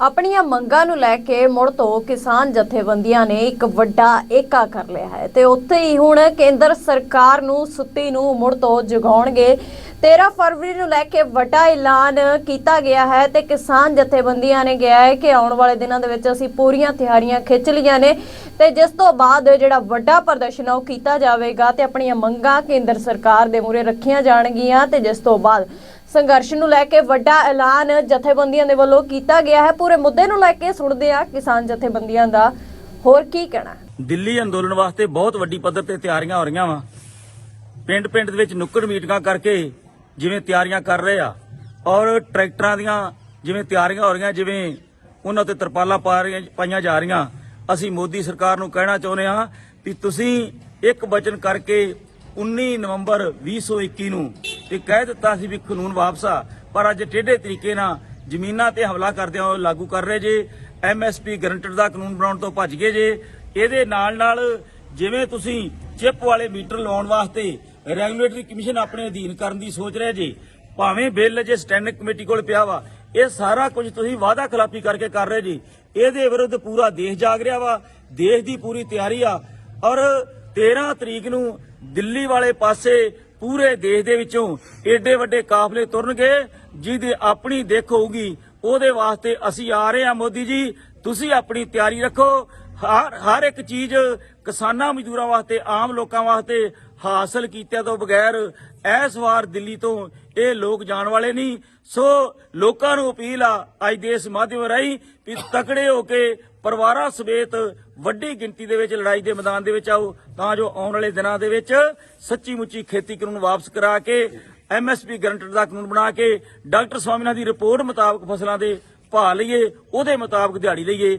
ਆਪਣੀਆਂ ਮੰਗਾਂ ਨੂੰ ਲੈ ਕੇ ਮੁੜ ਤੋਂ ਕਿਸਾਨ ਜਥੇਬੰਦੀਆਂ ਨੇ ਇੱਕ ਵੱਡਾ ਏਕਾ ਕਰ ਲਿਆ ਹੈ ਤੇ ਉੱਥੇ ਹੀ ਹੁਣ ਕੇਂਦਰ ਸਰਕਾਰ ਨੂੰ ਸੁੱਤੀ ਨੂੰ ਮੁੜ ਤੋਂ ਜਗਾਉਣਗੇ। 13 ਫਰਵਰੀ ਨੂੰ ਲੈ ਕੇ ਵੱਡਾ ਐਲਾਨ ਕੀਤਾ ਗਿਆ ਹੈ ਤੇ ਕਿਸਾਨ ਜਥੇਬੰਦੀਆਂ ਨੇ ਕਿਹਾ ਹੈ ਕਿ ਆਉਣ ਵਾਲੇ ਦਿਨਾਂ ਦੇ ਵਿੱਚ ਅਸੀਂ ਪੂਰੀਆਂ ਤਿਆਰੀਆਂ ਖਿੱਚ ਲਈਆਂ ਨੇ ਤੇ ਜਿਸ ਤੋਂ ਬਾਅਦ ਜਿਹੜਾ ਵੱਡਾ ਪ੍ਰਦਰਸ਼ਨ ਉਹ ਕੀਤਾ ਜਾਵੇਗਾ ਤੇ ਆਪਣੀਆਂ ਮੰਗਾਂ ਕੇਂਦਰ ਸਰਕਾਰ ਦੇ ਮੂਹਰੇ ਰੱਖੀਆਂ ਜਾਣਗੀਆਂ ਤੇ ਜਿਸ ਤੋਂ ਬਾਅਦ ਸੰਘਰਸ਼ ਨੂੰ ਲੈ ਕੇ ਵੱਡਾ ਐਲਾਨ ਜਥੇਬੰਦੀਆਂ ਦੇ ਵੱਲੋਂ ਕੀਤਾ ਗਿਆ ਹੈ। ਪੂਰੇ ਮੁੱਦੇ ਨੂੰ ਲੈ ਕੇ ਸੁਣਦੇ ਆ ਕਿਸਾਨ ਜਥੇਬੰਦੀਆਂ ਦਾ। ਹੋਰ ਕੀ ਕਹਿਣਾ? ਦਿੱਲੀ ਅੰਦੋਲਨ ਵਾਸਤੇ ਬਹੁਤ ਵੱਡੀ ਪੱਧਰ ਤੇ ਤਿਆਰੀਆਂ ਹੋ ਰਹੀਆਂ ਵਾ। ਪਿੰਡ ਪਿੰਡ ਦੇ ਵਿੱਚ ਨੁੱਕੜ ਮੀਟਿੰਗਾਂ ਕਰਕੇ ਜਿਵੇਂ ਤਿਆਰੀਆਂ ਕਰ ਰਹੇ ਆ, ਔਰ ਟਰੈਕਟਰਾਂ ਦੀਆਂ ਜਿਵੇਂ ਤਿਆਰੀਆਂ ਹੋ ਰਹੀਆਂ, ਜਿਵੇਂ ਉਹਨਾਂ ਤੇ ਤਰਪਾਲਾਂ ਪਾ ਰਹੀਆਂ, ਪਾਈਆਂ ਜਾ ਰਹੀਆਂ। ਅਸੀਂ ਮੋਦੀ ਸਰਕਾਰ ਨੂੰ ਕਹਿਣਾ ਚਾਹੁੰਦੇ ਹਾਂ ਕਿ ਤੁਸੀਂ ਇੱਕ ਬਚਨ ਕਰਕੇ 19 ਨਵੰਬਰ 2021 ਨੂੰ ਇਹ ਕਹਿ ਦਿੱਤਾ ਸੀ ਵੀ ਕਾਨੂੰਨ ਵਾਪਸ ਆ। ਪਰ ਅੱਜ ਟੇਢੇ ਤਰੀਕੇ ਨਾਲ ਜ਼ਮੀਨਾਂ ਤੇ ਹਮਲਾ ਕਰਦਿਆਂ ਹੋਏ ਲਾਗੂ ਕਰ ਰਹੇ ਜੇ। ਐਮਐਸਪੀ ਗਰੰਟਡ ਦਾ ਕਾਨੂੰਨ ਬਣਾਉਣ ਤੋਂ ਭੱਜ ਗਏ ਜੇ। ਇਹਦੇ ਨਾਲ ਨਾਲ ਜਿਵੇਂ ਤੁਸੀਂ ਚਿਪ ਵਾਲੇ ਮੀਟਰ ਲਾਉਣ ਵਾਸਤੇ ਰੈਗੂਲੇਟਰੀ ਕਮਿਸ਼ਨ ਆਪਣੇ ਅਧੀਨ ਕਰਨ ਦੀ ਸੋਚ ਰਹੇ ਜੇ, ਭਾਵੇਂ ਬਿੱਲ ਜੇ ਸਟੈਂਡਿੰਗ ਕਮੇਟੀ ਕੋਲ ਪਿਆ ਵਾ, ਇਹ ਸਾਰਾ ਕੁਝ ਤੁਸੀਂ ਵਾਅਦਾ ਖਿਲਾਫੀ ਕਰਕੇ ਕਰ ਰਹੇ ਜੀ। ਇਹਦੇ ਵਿਰੁੱਧ ਪੂਰਾ ਦੇਸ਼ ਜਾਗ ਰਿਹਾ ਵਾ, ਦੇਸ਼ ਦੀ ਪੂਰੀ ਤਿਆਰੀ ਆ। ਔਰ 13 ਤਰੀਕ ਨੂੰ ਦਿੱਲੀ ਵਾਲੇ ਪਾਸੇ ਪੂਰੇ ਦੇਸ਼ ਦੇ ਵਿੱਚੋਂ ਏਡੇ ਵੱਡੇ ਕਾਫਲੇ ਤੁਰਨਗੇ, ਜਿਹਦੀ ਆਪਣੀ ਦੇਖ ਹੋਊਗੀ। ਉਹਦੇ ਵਾਸਤੇ ਅਸੀਂ ਆ ਰਹੇ ਹਾਂ ਮੋਦੀ ਜੀ। ਤੁਸੀਂ ਆਪਣੀ ਤਿਆਰੀ ਰੱਖੋ। ਹਰ ਹਰ ਇੱਕ ਚੀਜ਼ ਕਿਸਾਨਾਂ, ਮਜ਼ਦੂਰਾਂ ਵਾਸਤੇ, ਆਮ ਲੋਕਾਂ ਵਾਸਤੇ ਹਾਸਲ ਕੀਤਿਆਂ ਤੋਂ ਬਗੈਰ ਇਸ ਵਾਰ ਦਿੱਲੀ ਤੋਂ ਇਹ ਲੋਕ ਜਾਣ ਵਾਲੇ ਨਹੀਂ। ਸੋ ਲੋਕਾਂ ਨੂੰ ਅਪੀਲ ਆ, ਅੱਜ ਦੇ ਇਸ ਮਾਧਿਅਮ ਰਾਹੀਂ ਵੀ ਤਕੜੇ ਹੋ ਕੇ ਪਰਿਵਾਰਾਂ ਸਮੇਤ ਵੱਡੀ ਗਿਣਤੀ ਦੇ ਵਿੱਚ ਲੜਾਈ ਦੇ ਮੈਦਾਨ ਦੇ ਵਿੱਚ ਆਓ, ਤਾਂ ਜੋ ਆਉਣ ਵਾਲੇ ਦਿਨਾਂ ਦੇ ਵਿੱਚ ਸੱਚੀ ਮੁੱਚੀ ਖੇਤੀ ਕਾਨੂੰਨ ਵਾਪਸ ਕਰਾ ਕੇ, ਐਮਐਸਪੀ ਗਰੰਟਡ ਦਾ ਕਾਨੂੰਨ ਬਣਾ ਕੇ, ਡਾਕਟਰ ਸਵਾਮੀਨਾਥਨ ਦੀ ਰਿਪੋਰਟ ਮੁਤਾਬਕ ਫਸਲਾਂ ਦੇ ਭਾਅ ਲਈਏ, ਉਹਦੇ ਮੁਤਾਬਕ ਦਿਹਾੜੀ ਲਈਏ।